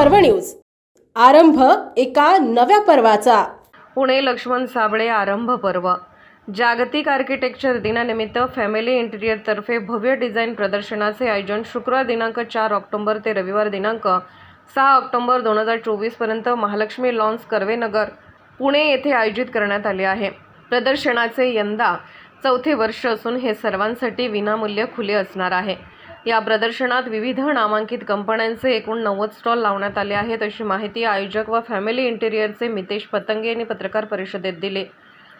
पर्व न्यूज. आरंभ एका नव्या पर्वाचा. पुणे लक्ष्मण साबळे आरंभ पर्व. जागतिक आर्किटेक्चर दिनानिमित्त फॅमिली इंटिरियरतर्फे भव्य डिझाईन प्रदर्शनाचे आयोजन शुक्रवार दिनांक चार ऑक्टोबर ते रविवार दिनांक सहा ऑक्टोबर दोन हजार चोवीसपर्यंत महालक्ष्मी लॉन्स कर्वेनगर पुणे येथे आयोजित करण्यात आले आहे. प्रदर्शनाचे यंदा चौथे वर्ष असून हे सर्वांसाठी विनामूल्य खुले असणार आहे. या प्रदर्शनात विविध नामांकित कंपन्यांचे एकूण नव्वद स्टॉल लावण्यात आले आहेत अशी माहिती आयोजक व फॅमिली इंटिरियरचे मितेश पतंगे यांनी पत्रकार परिषदेत दिली.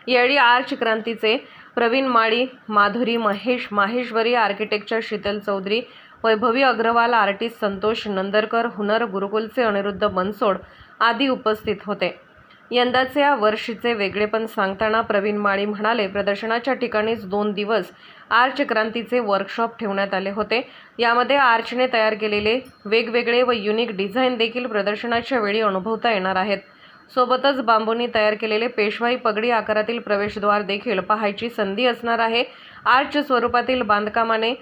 यावेळी आर्च क्रांतीचे प्रवीण माळी माधुरी महेश माहेश्वरी आर्किटेक्चर शीतल चौधरी वैभवी अग्रवाल आर्टिस्ट संतोष नंदरकर हुनर गुरुकुलचे अनिरुद्ध बनसोड आदी उपस्थित होते. यंदाचे या वर्षीचे वेगळेपण सांगताना प्रवीण माळी म्हणाले प्रदर्शनाच्या ठिकाणीच दोन दिवस आर्च क्रांतीचे वर्कशॉप ठेवण्यात आले होते. यामध्ये आर्चने तयार केलेले वेगवेगळे व युनिक डिझाईन देखील प्रदर्शनाच्या वेळी अनुभवता येणार आहेत. सोबतच बांबूंनी तयार केलेले पेशवाई पगडी आकारातील प्रवेशद्वार देखील पाहायची संधी असणार आहे. आर्च स्वरूपातील बांधकामाने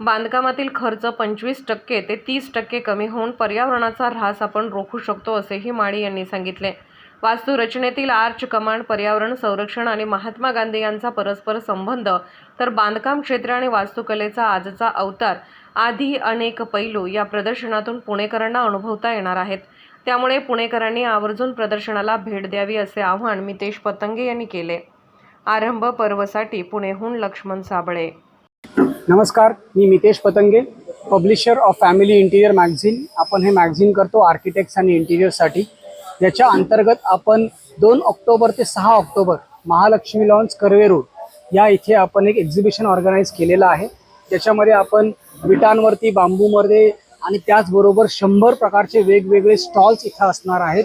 बांधकामातील खर्च पंचवीस टक्के ते तीस टक्के कमी होऊन पर्यावरणाचा ऱ्हास आपण रोखू शकतो असेही माळी यांनी सांगितले. वास्तुरचनेतील आर्च कमांड पर्यावरण संरक्षण आणि महात्मा गांधी यांचा परस्पर संबंध तर बांधकाम क्षेत्र आणि वास्तुकलेचा आजचा अवतार आधी अनेक पैलू या प्रदर्शनातून पुणेकरांना अनुभवता येणार आहेत. त्यामुळे पुणेकरांनी आवर्जून प्रदर्शनाला भेट द्यावी असे आवाहन मितेश पतंगे यांनी केले. आरंभ पर्वसाठी पुणेहून लक्ष्मण साबळे. नमस्कार मी Mitesh Patange publisher of family interior magazine. आपण हे मॅगझिन करतो आर्किटेक्ट्स आणि इंटिरियरसाठी याच्या अंतर्गत आपण दोन ऑक्टोबर ते सहा October Mahalaxmi lawns Karve road या इथे आपण एक एक्झिबिशन ऑर्गनाईज केलेलं आहे. त्याच्यामध्ये आपण विटांवरती बांबूमध्ये आणि त्याचबरोबर शंभर प्रकारचे वेगवेगळे स्टॉल्स इथं असणार आहेत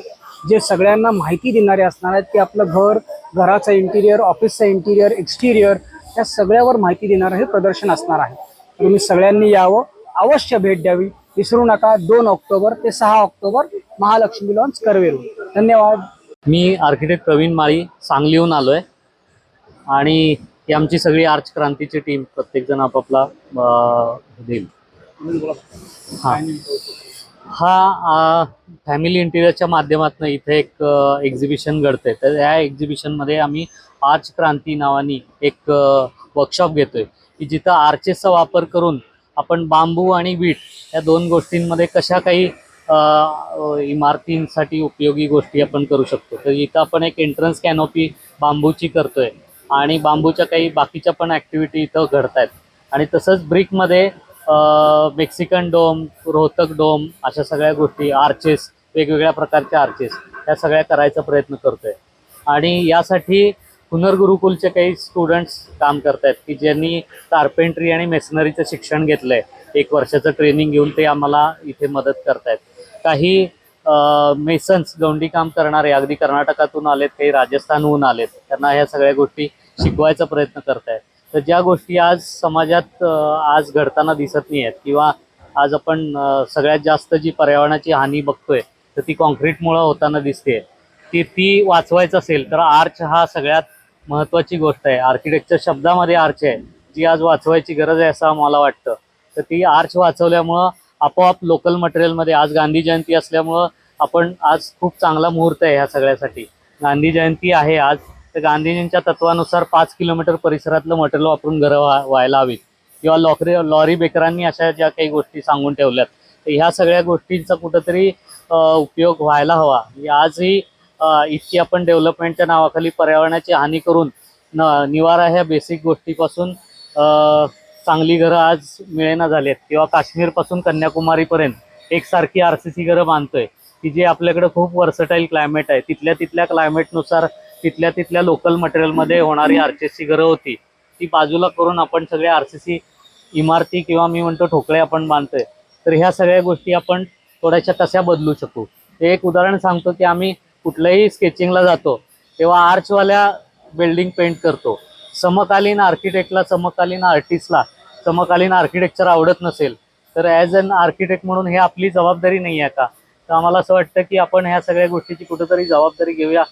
जे सगळ्यांना माहिती देणारे असणार आहेत की आपलं घर घराचं इंटिरियर ऑफिसचं इंटिरियर एक्सटिरियर या सगळ्यावर माहिती देणारं हे प्रदर्शन असणार आहे. तुम्ही सगळ्यांनी यावं. अवश्य भेट द्यावी. विसरू नका. दोन ऑक्टोबर ते सहा ऑक्टोबर महालक्ष्मी लॉन्स करवेरू धन्यवाद. मी आर्किटेक्ट प्रवीण माळी सांगलीहून आलो आहे आणि ही आमची सगळी आर्च क्रांतीची टीम प्रत्येकजण आपापला देईल. हां. हा फॅमिली इंटिरियरच्या माध्यमातून इथे एक एक्झिबिशन घडतंय. तर या एक्झिबिशनमध्ये आम्ही आर्च क्रांती नावानी एक वर्कशॉप घेतोय. की जिथं आर्चेसचा वापर करून आपण बांबू आणि वीट या दोन गोष्टींमध्ये कशा काही इमारतींसाठी उपयोगी गोष्टी आपण करू शकतो. तर इथं आपण एक एंट्रन्स कॅनोपी बांबूची करतोय आणि बांबूच्या काही बाकीच्या पण ॲक्टिव्हिटी इथं घडत आहेत आणि तसंच ब्रिकमध्ये मेक्सिकन डोम रोहतक डोम अशा सगळ्या गोष्टी आर्चेस वेगवेगळ्या प्रकारच्या आर्चेस या सगळ्या करायचा प्रयत्न करतोय. आणि यासाठी पुनर्गुरुकुलचे काही स्टुडंट्स काम करतायत की ज्यांनी कार्पेंट्री आणि मेसनरीचं शिक्षण घेतलंय. एक वर्षाचं ट्रेनिंग घेऊन ते आम्हाला इथे मदत करतायत. काही मेसन्स गवंडी काम करणारे अगदी कर्नाटकातून आलेत काही राजस्थानहून आलेत त्यांना ह्या सगळ्या गोष्टी शिकवायचा प्रयत्न करतायत. तर ज्या गोष्टी आज समाजात आज घडताना दिसत नाही आहेत किंवा आज आपण सगळ्यात जास्त जी पर्यावरणाची हानी बघतोय तर ती कॉन्क्रीटमुळं होताना दिसते ती ती वाचवायचं असेल तर आर्च हा सगळ्यात महत्त्वाची गोष्ट आहे. आर्किटेक्चर शब्दामध्ये आर्च आहे. जी आज वाचवायची गरज आहे असं मला वाटतं. तर ती आर्च वाचवल्यामुळं आपोआप लोकल मटेरियलमध्ये आज गांधी जयंती असल्यामुळं आपण आज खूप चांगला मुहूर्त आहे ह्या सगळ्यासाठी. गांधी जयंती आहे आज. तर गांधीजींच्या तत्वानुसार पाच किलोमीटर परिसरातलं मटेरियल वापरून घरं व्हा व्हायला हवीत. किंवा लॉकरी लॉरी बेकरांनी अशा ज्या काही गोष्टी सांगून ठेवल्यात. तर ह्या सगळ्या गोष्टींचा कुठंतरी उपयोग व्हायला हवा. म्हणजे आजही इतकी आपण डेव्हलपमेंटच्या नावाखाली पर्यावरणाची हानी करून न निवारा ह्या बेसिक गोष्टीपासून चांगली घरं आज मिळेना झाली आहेत किंवा काश्मीरपासून कन्याकुमारीपर्यंत एकसारखी आर सी सी घरं बांधतोय. की जे आपल्याकडे खूप वर्सटाईल क्लायमेट आहे. तिथल्या तिथल्या क्लायमेटनुसार तिथल्या तिथल्या लोकल मटेरियलमध्ये होणारी आर सी सी घरं होती. ती बाजूला करून आपण सगळ्या आर सी सी इमारती किंवा मी म्हणतो ठोकळे आपण बांधतोय. तर ह्या सगळ्या गोष्टी आपण थोड्याशा कशा बदलू शकू. हे एक उदाहरण सांगतो की आम्ही कुठल्याही स्केचिंगला जातो तेव्हा आर्चवाल्या बिल्डिंग पेंट करतो. समकालीन आर्किटेक्टला समकालीन आर्टिस्टला समकालीन आर्किटेक्चर आवडत नसेल तर ॲज अन आर्किटेक्ट म्हणून हे आपली जबाबदारी नाही आहे का तर आम्हाला असं वाटतं की आपण ह्या सगळ्या गोष्टीची कुठंतरी जबाबदारी घेऊया.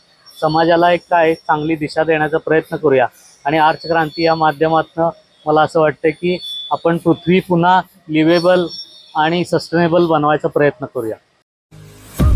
समाजाला एक काय चांगली दिशा देण्याचा प्रयत्न करूया. आणि आर्च क्रांती या माध्यमातून मला असं वाटतं की आपण पृथ्वी पुन्हा लिवेबल आणि सस्टेनेबल बनवायचा प्रयत्न करूया.